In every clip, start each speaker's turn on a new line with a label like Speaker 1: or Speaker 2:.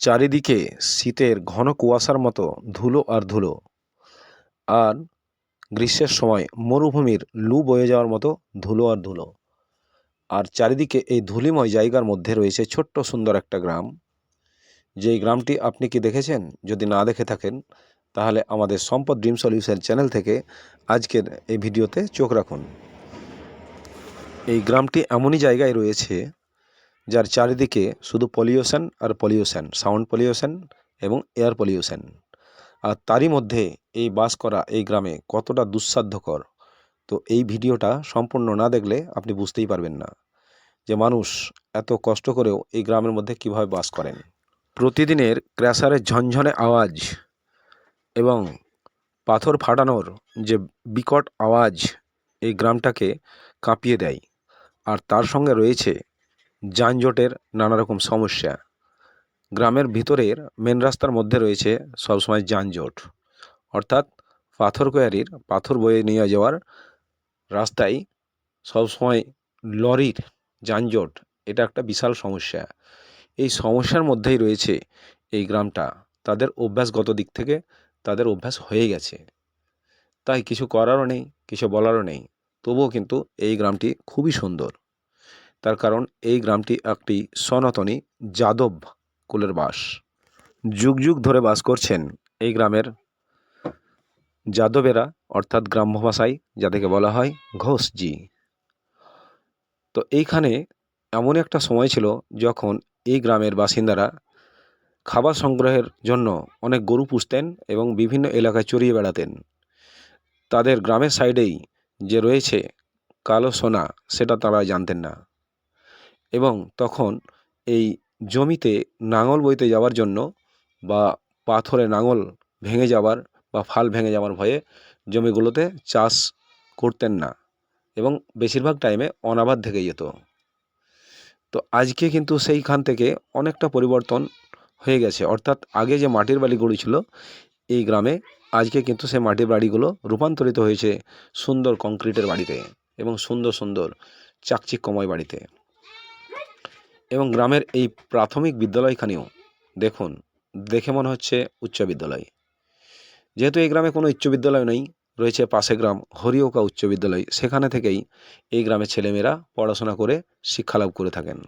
Speaker 1: চারিদিকে শীতের ঘন কুয়াশার মতো ধুলো আর ধুলো। আর গ্রীষ্মের সময় মরুভূমির লু বয়ে যাওয়ার মতো ধুলো আর ধুলো। আর চারিদিকে এই ধুলিময় জায়গার মধ্যে রয়েছে ছোট্ট সুন্দর একটা গ্রাম। যেই গ্রামটি আপনি কি দেখেছেন? যদি না দেখে থাকেন, তাহলে আমাদের সম্পদ ড্রিম সলিউশন চ্যানেল থেকে আজকের এই ভিডিওতে চোখ রাখুন। এই গ্রামটি এমনই জায়গায় রয়েছে যার চারিদিকে শুধু পলিউশন আর পলিউশন সাউন্ড পলিউশন এবং এয়ার পলিউশন আর তারই মধ্যে এই বাস করা এই গ্রামে কতটা দুঃসাধ্যকর, তো এই ভিডিওটা সম্পূর্ণ না দেখলে আপনি বুঝতেই পারবেন না যে মানুষ এত কষ্ট করেও এই গ্রামের মধ্যে কীভাবে বাস করেন। প্রতিদিনের ক্র্যাশারের ঝনঝনে আওয়াজ এবং পাথর ফাটানোর যে বিকট আওয়াজ এই গ্রামটাকে কাঁপিয়ে দেয়। আর তার সঙ্গে রয়েছে যানজটের নানা রকম সমস্যা। গ্রামের ভিতরের মেন রাস্তার মধ্যে রয়েছে সবসময় যানজট। অর্থাৎ পাথর কোয়ারির পাথর বয়ে নিয়ে যাওয়ার রাস্তায় সবসময় লরির যানজট। এটা একটা বিশাল সমস্যা। এই সমস্যার মধ্যেই রয়েছে এই গ্রামটা। তাদের অভ্যাসগত দিক থেকে তাদের অভ্যাস হয়ে গেছে। তাই কিছু করারও নেই, কিছু বলারও নেই। তবুও কিন্তু এই গ্রামটি খুবই সুন্দর। তার কারণ এই গ্রামটি একটি সনাতনী যাদব কুলের বাস। যুগ যুগ ধরে বাস করছেন এই গ্রামের যাদবেরা, অর্থাৎ গ্রাম্য ভাষায় যাদেরকে বলা হয় ঘোষজি। তো এইখানে এমন একটা সময় ছিল যখন এই গ্রামের বাসিন্দারা খাবার সংগ্রহের জন্য অনেক গরু পুষতেন এবং বিভিন্ন এলাকায় চড়িয়ে বেড়াতেন। তাদের গ্রামের সাইডেই যে রয়েছে কালো সোনা, সেটা তারা জানতেন না। এবং তখন এই জমিতে নাঙল বইতে যাওয়ার জন্য বা পাথরে নাঙল ভেঙে যাওয়ার বা ফাল ভেঙে যাওয়ার ভয়ে জমিগুলোতে চাষ করতেন না এবং বেশিরভাগ টাইমে অনাবাদ থেকে যেত। তো আজকে কিন্তু সেইখান থেকে অনেকটা পরিবর্তন হয়ে গেছে। অর্থাৎ আগে যে মাটির বাড়িগুলো ছিল, এই গ্রামে আজকে কিন্তু সেই মাটির বাড়িগুলো রূপান্তরিত হয়েছে সুন্দর কংক্রিটের বাড়িতে এবং সুন্দর সুন্দর চাকচিক্যময় বাড়িতে। এবং গ্রামের এই প্রাথমিক বিদ্যালয়খানেও, দেখুন, দেখে মনে হচ্ছে উচ্চ বিদ্যালয়। যেহেতু এই গ্রামে কোনো উচ্চ বিদ্যালয় নেই, রয়েছে পাশে গ্রাম হরিওকা উচ্চ বিদ্যালয়, সেখানে থেকেই এই গ্রামের ছেলেমেয়েরা পড়াশোনা করে শিক্ষালাভ করে থাকেন।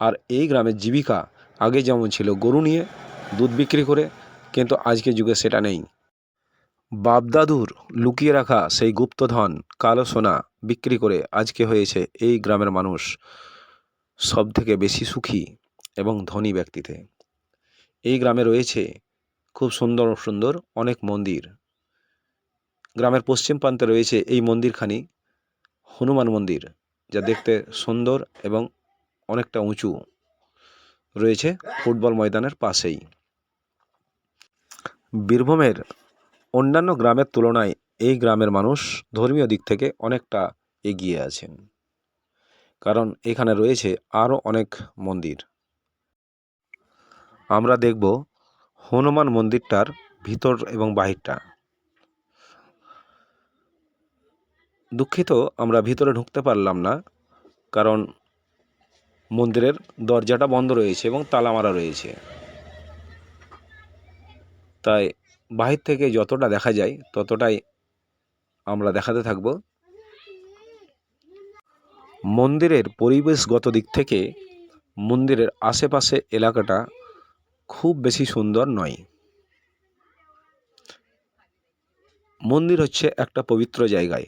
Speaker 1: আর এই গ্রামের জীবিকা আগে যেমন ছিল গরু নিয়ে, দুধ বিক্রি করে, কিন্তু আজকের যুগে সেটা নেই। বাপদাদুর লুকিয়ে রাখা সেই গুপ্তধন, কালো সোনা বিক্রি করে আজকে হয়েছে এই গ্রামের মানুষ। সব থেকে বেশি সুখী এবং ধনী ব্যক্তিতে। এই গ্রামে রয়েছে খুব সুন্দর সুন্দর অনেক মন্দির। গ্রামের পশ্চিম প্রান্তে রয়েছে এই মন্দিরখানি হনুমান মন্দির, যা দেখতে সুন্দর এবং অনেকটা উঁচু। রয়েছে ফুটবল ময়দানের পাশেই। বীরভূমের অন্যান্য গ্রামের তুলনায় এই গ্রামের মানুষ ধর্মীয় দিক থেকে অনেকটা এগিয়ে আছেন। কারণ এখানে রয়েছে আরও অনেক মন্দির। আমরা দেখব হনুমান মন্দিরটার ভিতর এবং বাহিরটা। দুঃখিত, আমরা ভিতরে ঢুকতে পারলাম না, কারণ মন্দিরের দরজাটা বন্ধ রয়েছে এবং তালা মারা রয়েছে। তাই বাহির থেকে যতটা দেখা যায়, ততটাই আমরা দেখাতে থাকব। মন্দিরের পরিবেশগত দিক থেকে মন্দিরের আশেপাশে এলাকাটা খুব বেশি সুন্দর নয়। মন্দির হচ্ছে একটা পবিত্র জায়গায়,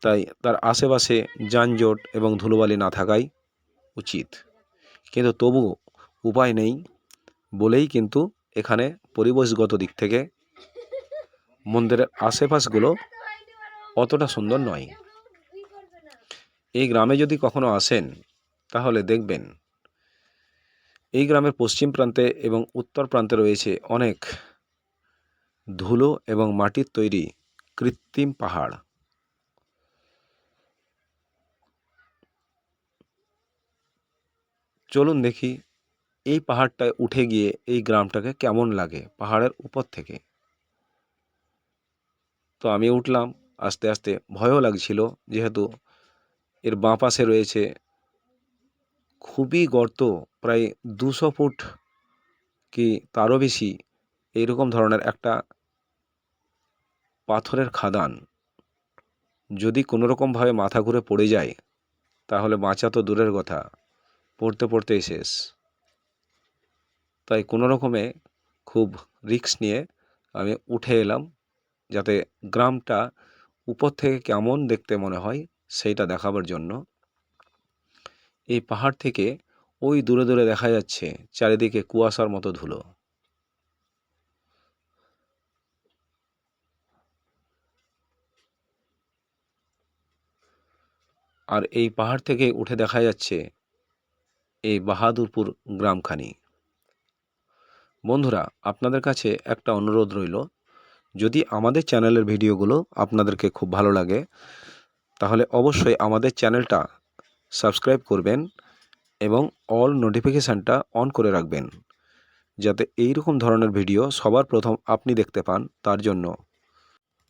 Speaker 1: তাই তার আশেপাশে যানজট এবং ধুলোবালি না থাকাই উচিত। কিন্তু তবু উপায় নেই বলেই কিন্তু এখানে পরিবেশগত দিক থেকে মন্দিরের আশেপাশগুলো অতটা সুন্দর নয়। এই গ্রামে যদি কখনো আসেন, তাহলে দেখবেন এই গ্রামের পশ্চিম প্রান্তে এবং উত্তর প্রান্তে রয়েছে অনেক ধুলো এবং মাটির তৈরি কৃত্রিম পাহাড়। চলুন দেখি এই পাহাড়টায় উঠে গিয়ে এই গ্রামটাকে কেমন লাগে, পাহাড়ের উপর থেকে। তো আমি উঠলাম, আস্তে আস্তে ভয়ও লাগছিল, যেহেতু এর বাঁ পাশে রয়েছে খুবই গর্ত, প্রায় দুশো ফুট কি তারও বেশি এইরকম ধরনের একটা পাথরের খাদান। যদি কোনো রকমভাবে মাথা ঘুরে পড়ে যায়, তাহলে বাঁচা তো দূরের কথা। পড়তে পড়তেই শেষ। তাই কোনো রকমে খুব রিস্ক নিয়ে আমি উঠে এলাম, যাতে গ্রামটা উপর থেকে কেমন দেখতে মনে হয় সেইটা দেখাবার জন্য। এই পাহাড় থেকে ওই দূরে দূরে দেখা যাচ্ছে চারিদিকে কুয়াশার মতো ধুলো। আর এই পাহাড় থেকে উঠে দেখা যাচ্ছে এই বাহাদুরপুর গ্রামখানি। বন্ধুরা, আপনাদের কাছে একটা অনুরোধ রইল। যদি আমাদের চ্যানেলের ভিডিওগুলো আপনাদেরকে খুব ভালো লাগে তাহলে অবশ্যই আমাদের চ্যানেলটা সাবস্ক্রাইব করবেন এবং অল নোটিফিকেশানটা অন করে রাখবেন, যাতে এই রকম ধরনের ভিডিও সবার প্রথম আপনি দেখতে পান তার জন্য।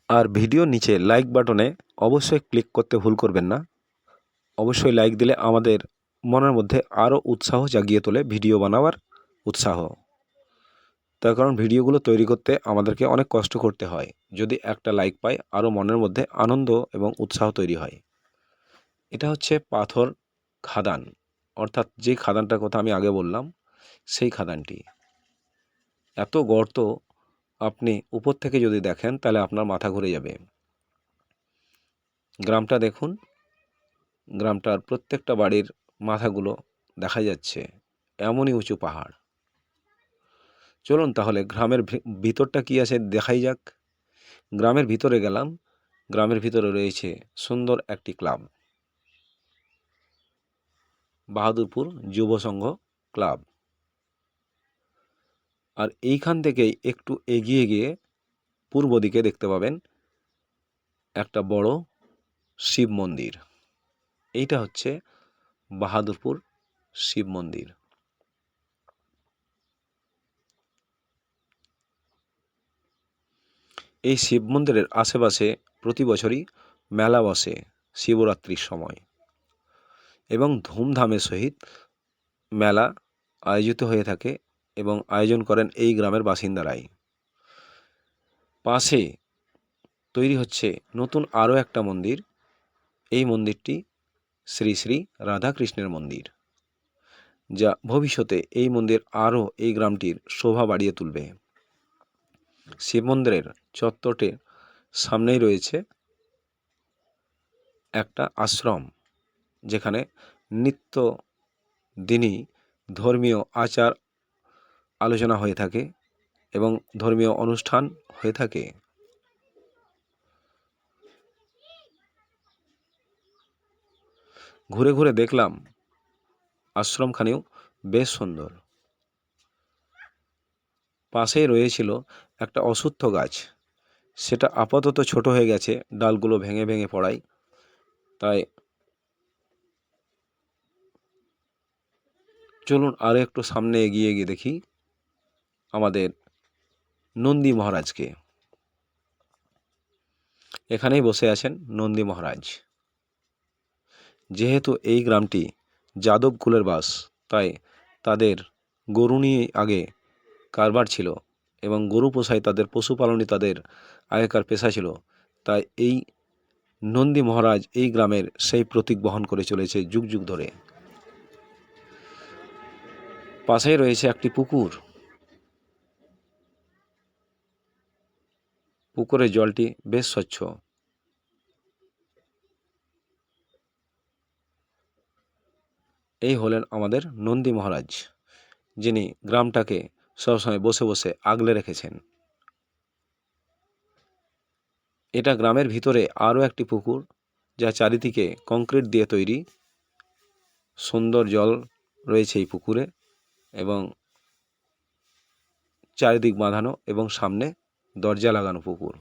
Speaker 1: আর ভিডিও নিচে লাইক বাটনে অবশ্যই ক্লিক করতে ভুল করবেন না। অবশ্যই লাইক দিলে আমাদের মনের মধ্যে আরও উৎসাহ জাগিয়ে তোলে ভিডিও বানাবার উৎসাহ। তার কারণ ভিডিওগুলো তৈরি করতে আমাদেরকে অনেক কষ্ট করতে হয়। যদি একটা লাইক পাই, আরও মনের মধ্যে আনন্দ এবং উৎসাহ তৈরি হয়। এটা হচ্ছে পাথর খাদান। অর্থাৎ যে খাদানটার কথা আমি আগে বললাম, সেই খাদানটি। এত গর্ত আপনি উপর থেকে যদি দেখেন, তাহলে আপনার মাথা ঘুরে যাবে। গ্রামটা দেখুন। গ্রামটার প্রত্যেকটা বাড়ির মাথাগুলো দেখা যাচ্ছে। এমনই উঁচু পাহাড়। চলুন তাহলে গ্রামের ভিতরটা কি আছে দেখাই যাক। গ্রামের ভিতরে গেলাম। গ্রামের ভিতরে রয়েছে সুন্দর একটি ক্লাব। বাহাদুরপুর যুব সংঘ ক্লাব। আর এইখান থেকেই একটু এগিয়ে গিয়ে পূর্ব দিকে দেখতে পাবেন একটা বড় শিব মন্দির। এইটা হচ্ছে বাহাদুরপুর শিব মন্দির। এই শিব মন্দিরের আশেপাশে প্রতি বছরই মেলা বসে শিবরাত্রির সময় এবং ধুমধামের সহিত মেলা আয়োজিত হয়ে থাকে এবং আয়োজন করেন এই গ্রামের বাসিন্দারাই। পাশে তৈরি হচ্ছে নতুন আরও একটা মন্দির। এই মন্দিরটি শ্রী শ্রী রাধাকৃষ্ণের মন্দির, যা ভবিষ্যতে এই মন্দির আরও এই গ্রামটির শোভা বাড়িয়ে তুলবে। শিব মন্দিরের চত্বরটির সামনেই রয়েছে একটা আশ্রম, যেখানে নিত্য দিনই ধর্মীয় আচার আলোচনা হয়ে থাকে এবং ধর্মীয় অনুষ্ঠান হয়ে থাকে। ঘুরে ঘুরে দেখলাম আশ্রমখানেও বেশ সুন্দর। পাশেই রয়েছিল একটা অশ্বত্থ গাছ। সেটা আপাতত ছোট হয়ে গেছে, ডালগুলো ভেঙে ভেঙে পড়ায়। তাই চলুন আরও একটু সামনে এগিয়ে গিয়ে দেখি আমাদের নন্দী মহারাজকে। এখানেই বসে আছেন নন্দী মহারাজ। যেহেতু এই গ্রামটি যাদব কুলের বাস, তাই তাদের গরু নিয়ে আগে কারবার ছিল এবং গরু পোষায় তাদের পশুপালনই তাদের আগেকার পেশা ছিল। তাই এই নন্দী মহারাজ এই গ্রামের সেই প্রতীক বহন করে চলেছে যুগ যুগ ধরে। পাশেই রয়েছে একটি পুকুর। পুকুরের জলটি বেশ স্বচ্ছ। এই হলেন আমাদের নন্দী মহারাজ, যিনি গ্রামটাকে সবসময় বসে বসে আগলে রেখেছেন। এটা গ্রামের ভিতরে আরও একটি পুকুর, যা চারিদিকে কংক্রিট দিয়ে তৈরি। সুন্দর জল রয়েছে এই পুকুরে এবং চারিদিক বাঁধানো এবং সামনে দরজা লাগানো পুকুর।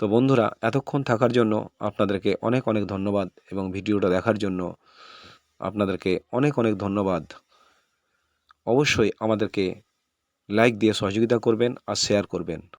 Speaker 1: তো বন্ধুরা, এতক্ষণ থাকার জন্য আপনাদেরকে অনেক অনেক ধন্যবাদ এবং ভিডিওটা দেখার জন্য আপনাদেরকে অনেক অনেক ধন্যবাদ। অবশ্যই আমাদেরকে লাইক দিয়ে সহযোগিতা করবেন আর শেয়ার করবেন।